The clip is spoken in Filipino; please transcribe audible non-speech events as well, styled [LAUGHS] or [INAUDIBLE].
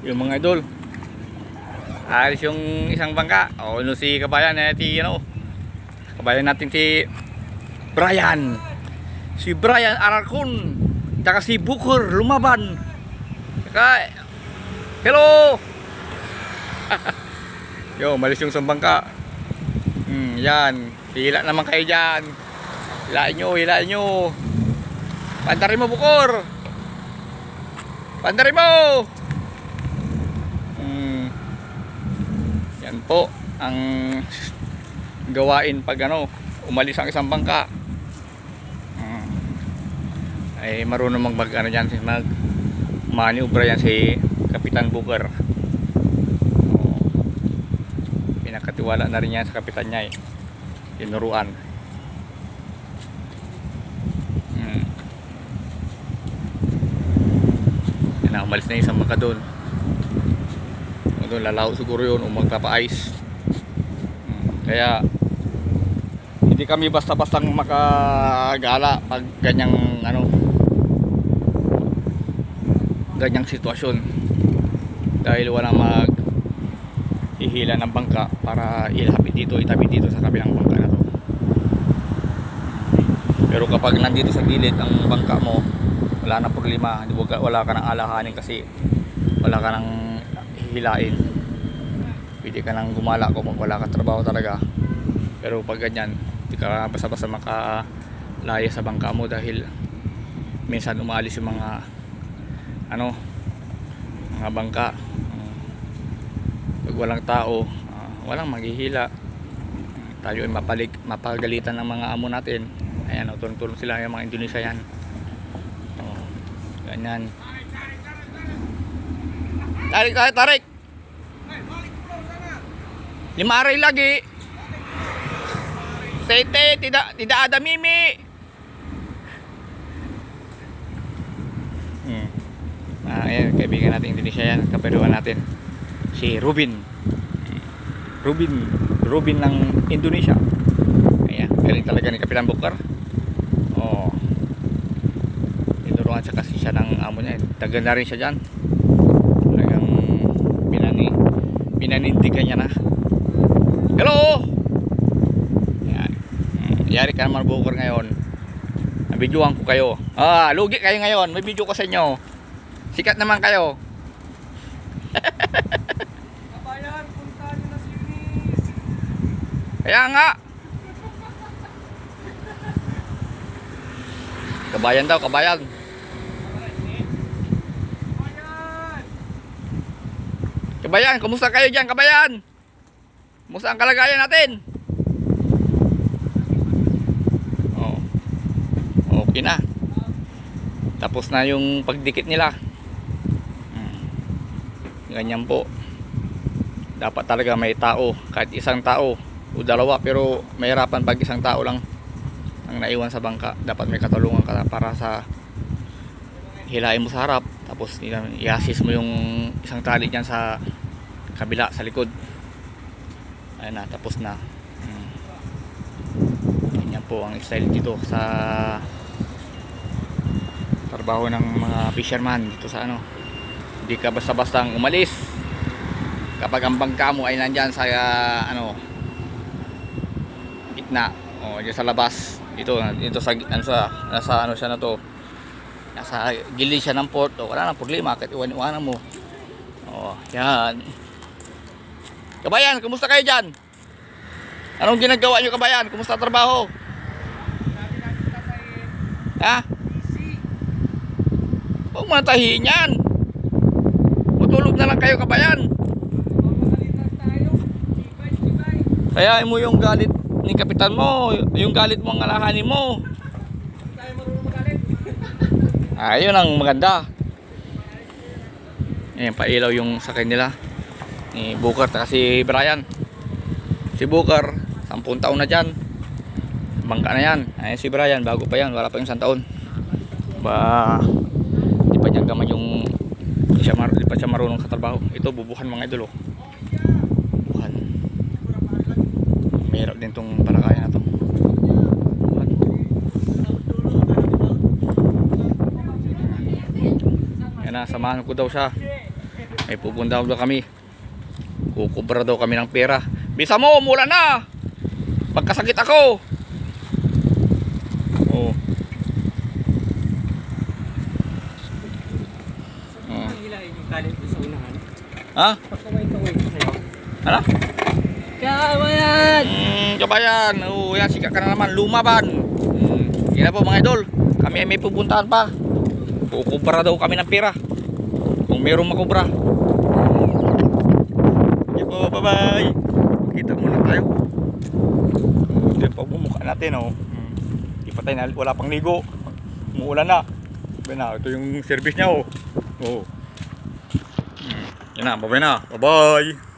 Yung mga idol. Alis yung isang bangka. O ano si kabayan eh, si ano. Kabayan natin si Brian. Si Brian Aracon. Tsaka si Booker lumaban. Tsaka, hello! [LAUGHS] Yo, malis yung isang bangka. Hmm, yan. Hila naman kayo dyan. Hilain nyo, hilain nyo. Pandarin mo, Bukor! Pandarin mo! Yan po ang gawain pag ano, umalis ang isang bangka. Hmm. Ay marunong mag, mag ano yan, mag maniobra yan si Kapitan Booker. Oo. Pinakatiwala na rin yan sa kapitan niya eh. Tinuruan. Hmm. Umalis na isang bangka doon. Doon, lalaho siguro yun o magpapa-ice. Hmm, Kaya, hindi kami basta-bastang makagala pag ganyang ano ganyang sitwasyon. Dahil wala mag hihila ng bangka para ilapit dito, itabi dito sa kabilang bangka na to. Pero kapag nandito sa gilid ang bangka mo wala na problema. Wala ka ng alahanin kasi wala ka ng hihilain pwede ka nang gumala kung wala kang trabaho talaga. Pero pag ganyan hindi ka basta-basta makalaya sa bangka mo dahil minsan umaalis yung mga ano mga bangka. Pag walang tao ah, walang maghihila. Tayo ay mapalig, mapagalitan ng mga amo natin. Ayan o tulong-tulong sila yung mga Indonesia yan oh, ganyan tarik tarik tarik lima aray lagi sete tidak tidak ada mimi hmm. Ah, ayan, kaibigan natin Indonesia yan, kapaduan natin. Si Rubin. Rubin, Rubin ng Indonesia. Ayan, galing talaga ni Kapitan Bukar. Oh. Tinuruan siya kasi siya ng amo niya. Taga na rin siya dyan. Pinanindigan niya na. Hello! Ayan. Mm, Yari ka naman Bukar ngayon. Nabidyohan ko kayo. Ah, lugi kayo ngayon. May video ko sa inyo. Sikat naman kayo. Kabayan, punta nyo na Eunice. Kaya nga. Kabayan daw. Kabayan! Kabayan, kumusta kayo dyan, kabayan? Kumusta ang kalagayan natin? Oh. Okay na. Tapos na yung pagdikit nila. Hmm. Ganyan po. Dapat talaga may tao, kahit isang tao o dalawa pero mahirapan pag isang tao lang ang naiwan sa bangka. Dapat may katulungan ka para sa hilahin mo sa harap tapos i-assist mo yung isang tali dyan sa kabila sa likod. Ayun na tapos na. Hmm. ganyan po ang style dito sa trabaho ng mga fisherman dito sa ano. Hindi ka basta bastang umalis. Kapag ang bangka mo ay nandyan sa ah, ano gitna o dyan sa labas. Dito dito sa ano sa nasa ano siya na to nasa gilid siya ng port o wala nang problema kahit iwan-iwanan mo. Oh yan. Kabayan kumusta kayo dyan? Anong ginagawa nyo kabayan? Kumusta trabaho? Ha? Huwag mo natahiin yan. Matulog na lang kayo kabayan. Kaya mo yung galit ni kapitan mo yung galit mo ang alahanin mo Hindi tayo marunong magalit. Ayun ang maganda. Ayan, pailaw yung sakay nila. Ni Booker at si Brian. Si Booker 10 taon na dyan. Bangka na yan. Ayan si Brian bago pa yan wala pa yung isang taon. Ba di pa niya gamay yung di, siya, mar- di pa siya marunong sa trabaho. Ito bubuhan mga idol oh. bubuhan. Mahirap din tong palakayan na to Bubuhan. Yan na, samahan ko daw siya. May pupunta daw kami. Kukubra daw kami ng pera. Bisa mo, mula na! Pagkasakit ako! Oh. Oh. Ha? Ano? Kawayan! Hmm, kabayan. Oh, yan, sikat ka na naman. Lumaban. Hmm. Yan na po mga idol. Kami ay may pupuntahan pa. Kukubra daw kami ng pera. Kung merong makubra. Sige po, bye-bye. Kita muna tayo. Ito yung pagmumukha natin, oh. Hmm. Di pa tayo na, wala pang ligo. Umuulan na. Bye na, ito yung service niya, oh. Oh. Hmm. Yan na, bye-bye na. Bye-bye.